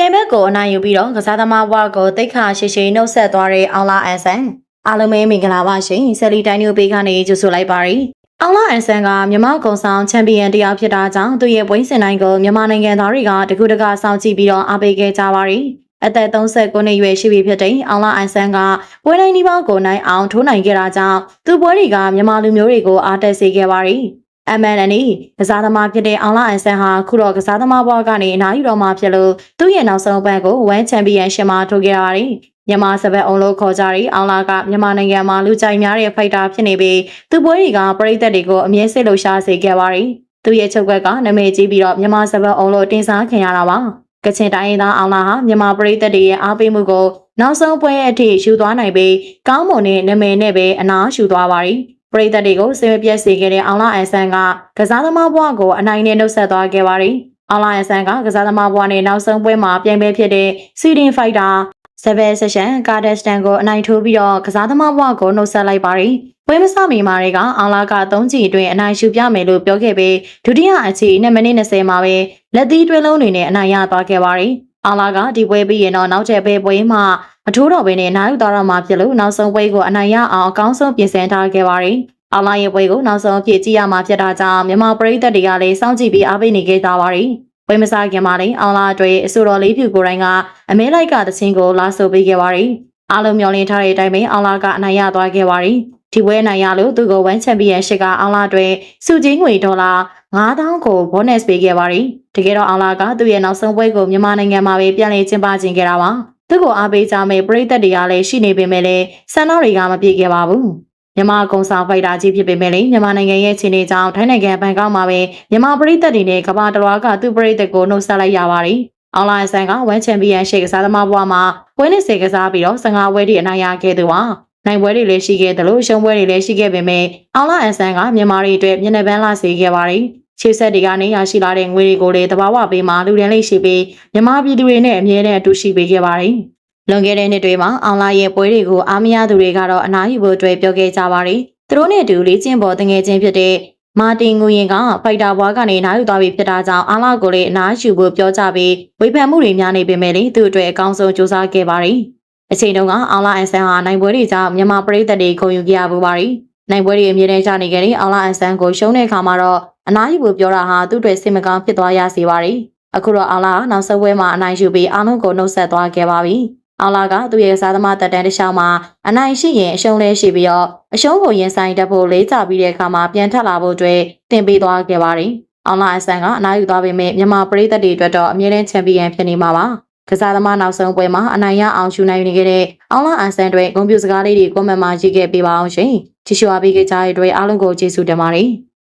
ပြိုင်ဘက်ကိုအနိုင်ယူပြီးတော့ကစားသမားဘွားကိုတိတ်ခါရှိရှိနှုတ်ဆက်သွားတဲ့အောင်လာအန်ဆန်အားလုံးပဲမင်္ဂလာပါရှင်ဆယ်လီတိုင်းမျိုးပေးကနေကြိုဆိုလိုက်ပါရစေအောင်လာအန်ဆန်ကမြန်မာကုံဆောင်ချန်ပီယံတယောက်ဖြစ်တာကြောင့်သူ့ရဲ့ပွဲစဉ်တိုင်းကိုမြန်မာနိုင်ငံသားတွေကတကူတကစောင့်ကြည့်ပြီးတော့အားပေးခဲ့ကြပါရစေအသက်39နှစ်ရွယ်ရှိပြီဖြစ်တဲ့အောင်လာအန်ဆန်ကပွဲတိုင်းဒီပေါင်းကိုနိုင်အောင်ထိုးနိုင်ခဲ့တာကြောင့်သူပွဲတွေကမြန်မာလူမျိုးတွေကိုအားတက်စေခဲ့ပါရစေ MNN ကစားသမားဖြစ်တဲ့အောင်လာအန်ဆန်ဟာခုတော့ကစားသမားဘဝကနေအနားယူတော့မှဖြစ်လို့သူ့ရဲ့နောက်ဆုံးဘက်ကိုဝမ်ချန်ပီယံရှင်မှာထိုးခဲ့ရပါတယ်။မြန်မာစပက်အောင်လို့ခေါ်ကြတဲ့အောင်လာကမြန်မာနိုင်ငံမှာလူကြိုက်များတဲ့ဖိုက်တာဖြစ်နေပြီးသူပွဲတွေကပရိသတ်တွေကိုအမြဲစိတ်လှုပ်ရှားစေခဲ့ပါတယ်။သူ့ရဲ့ချုပ်ကွက်ကနာမည်ကြီးပြီးတော့မြန်မာစပက်အောင်လို့တင်စားခင်ရတာပါ။ကချင်တိုင်းရင်းသားအောင်လာဟာမြန်မာပရိသတ်တွေရဲ့အားပေးမှုကိုနောက်ဆုံးပွဲအထိယူသွားနိုင်ပြီးကောင်းမွန်တဲ့နာမည်နဲ့ပဲအနားယူသွားပါတယ်။ ပရိသတ်တွေကိုဆေးပြက်စေခဲ့တဲ့အောင်လာအန်ဆန်ကကစားသမားဘွားကိုအနိုင်နဲ့နှုတ်ဆက်သွားခဲ့ပါတယ်။အောင်လာအန်ဆန်ကကစားသမားဘွားနဲ့နောက်ဆုံးပွဲမှာပြိုင်ပွဲဖြစ်တဲ့စီဒင်ဖိုက်တာဆဗယ်ဆက်ရှင်ကာဒက်စတန်ကိုအနိုင်ထိုးပြီးတော့ကစားသမားဘွားကိုနှုတ်ဆက်လိုက်ပါတယ်။ပွဲမစမီမာတွေကအောင်လာက3ချီအတွင်းအနိုင်ရှုပြမယ်လို့ပြောခဲ့ပြီးဒုတိယအချီနဲ့မိနစ်20မှာပဲလက်သီးတွဲလုံးတွေနဲ့အနိုင်ရသွားခဲ့ပါတယ်။အောင်လာကဒီပွဲပြီးရင်တော့နောက်ထပ်ပွဲပွဲမှာ မထိုးတော့ဘဲနဲ့နိုင်ယူသွားတော့မှဖြစ်လို့နောက်ဆုံးပွဲကိုအနိုင်ရအောင်အကောင်းဆုံးပြင်ဆင်ထားခဲ့ပါတယ်။အောင်လာရဲ့ပွဲကိုနောက်ဆုံးအဖြစ်ကြည့်ရမှာဖြစ်တာကြောင့်မြန်မာပရိသတ်တွေကလည်းစောင့်ကြည့်ပြီးအားပေးနေခဲ့ကြပါရီ။ပွဲမစားခင်မှာလည်းအောင်လာအတွက်အဆိုတော်လေးဖြူကိုယ်တိုင်ကအမဲလိုက်ကသချင်းကိုလာဆိုပေးခဲ့ပါရီ။အားလုံးမျှော်လင့်ထားတဲ့အတိုင်းပဲအောင်လာကအနိုင်ရသွားခဲ့ပါရီ။ဒီပွဲအနိုင်ရလို့သူကိုဝမ်ချန်ပီယံရှစ်ကအောင်လာအတွက်စုချင်းငွေဒေါ်လာ9000ကို bonus ပေးခဲ့ပါရီ။တကယ်တော့အောင်လာကသူ့ရဲ့နောက်ဆုံးပွဲကိုမြန်မာနိုင်ငံမှာပဲပြန်လည်ကျင်းပခြင်းခဲ့တာပါ။ သူ့ကိုအားပေးကြမဲ့ပရိသတ်တွေကလည်းရှိနေပေမဲ့လည်းဆန္ဒတွေကမပြေခဲ့ပါဘူး။မြန်မာကုံဆောင်ဖိုက်တာကြီးဖြစ်ပေမဲ့လည်းမြန်မာနိုင်ငံရဲ့ခြေနေကြောင်းထိုင်းနိုင်ငံဘန်ကောက်မှာပဲမြန်မာပြည်သက်တွေနဲ့ကမ္ဘာတစ်လွှားကသူ့ပြည်သက်ကိုနှုတ်ဆက်လိုက်ရပါတယ်။အွန်လိုင်းဆန်ကဝမ်ချန်ပီယံရှေ့ကစားသမားဘွားမှာပွဲနဲ့ဆယ်ကစားပြီးတော့15ပွဲထိအနိုင်ရခဲ့သူပါ။နိုင်ပွဲတွေလည်းရှိခဲ့တယ်လို့ရှုံးပွဲတွေလည်းရှိခဲ့ပေမဲ့အွန်လိုင်းအန်ဆန်ကမြန်မာတွေအတွက်မျက်နှာပန်းလာစေခဲ့ပါတယ်။ ခြေဆက်တွေကနေရရှိလာတဲ့ငွေတွေကိုလည်းတဘာဝပေးမှလူရန်လေးရှိပြီးမြန်မာပြည်သူတွေနဲ့အမြဲတမ်းအတူရှိပေးခဲ့ပါတယ်။လွန်ခဲ့တဲ့နှစ်တွေမှာအောင်လာရဲ့ပွဲတွေကိုအားမရသူတွေကတော့အနားယူဖို့အတွက်ပြောခဲ့ကြပါတယ်။သူတို့နဲ့အတူလေ့ကျင့်ပေါ်တငယ်ချင်းဖြစ်တဲ့မာတင်ငူရင်ကဖိုက်တာဘွားကနေနားယူသွားပြီဖြစ်တာကြောင့်အားလာကိုလည်းအနားယူဖို့ပြောကြပြီးဝေဖန်မှုတွေများနေပေမဲ့လည်းသူ့အတွက်အကောင်းဆုံးစူးစမ်းခဲ့ပါတယ်။အချိန်တုန်းကအောင်လာအန်ဆန်ဟာနိုင်ပွဲတွေကြောင့်မြန်မာပြည်သက်တွေခုံယူကြရပူပါတယ်။နိုင်ပွဲတွေအမြဲတမ်းချနေခဲ့တဲ့အောင်လာအန်ဆန်ကိုရှုံးတဲ့အခါမှာတော့ အနားယူဖို့ပြောတာဟာသူ့အတွက်စိတ်မကောင်းဖြစ်သွားရစေပါတယ်။အခုတော့အောင်လာကနောက်ဆက်ပွဲမှာအနိုင်ယူပြီးအားလုံးကိုနှုတ်ဆက်သွားခဲ့ပါပြီ။အောင်လာကသူ့ရဲ့စားသမားတက်တန်းတစ်လျှောက်မှာအနိုင်ရှိရင်အရှုံးလဲရှိပြီးတော့အရှုံးကိုရင်ဆိုင်တတ်ဖို့လေးကြပြီးတဲ့အခါမှာပြန်ထပ်လာဖို့အတွက်တင်ပေးသွားခဲ့ပါတယ်။အောင်လာအဆန်ကအနိုင်ယူသွားပေမဲ့မြန်မာပြည်သက်တွေအတွက်တော့အမြဲတမ်းချန်ပီယံဖြစ်နေမှာပါ။ကစားသမားနောက်ဆုံးပွဲမှာအနိုင်ရအောင်ရှူနိုင်နေခဲ့တဲ့အောင်လာအန်ဆန်တွေဂုဏ်ပြုစကားလေးတွေကွန်မန့်မှာရေးခဲ့ပေးပါအောင်ရှင်။ချီရှူအားပေးကြတဲ့အတွက်အားလုံးကိုကျေးဇူးတင်ပါတယ်။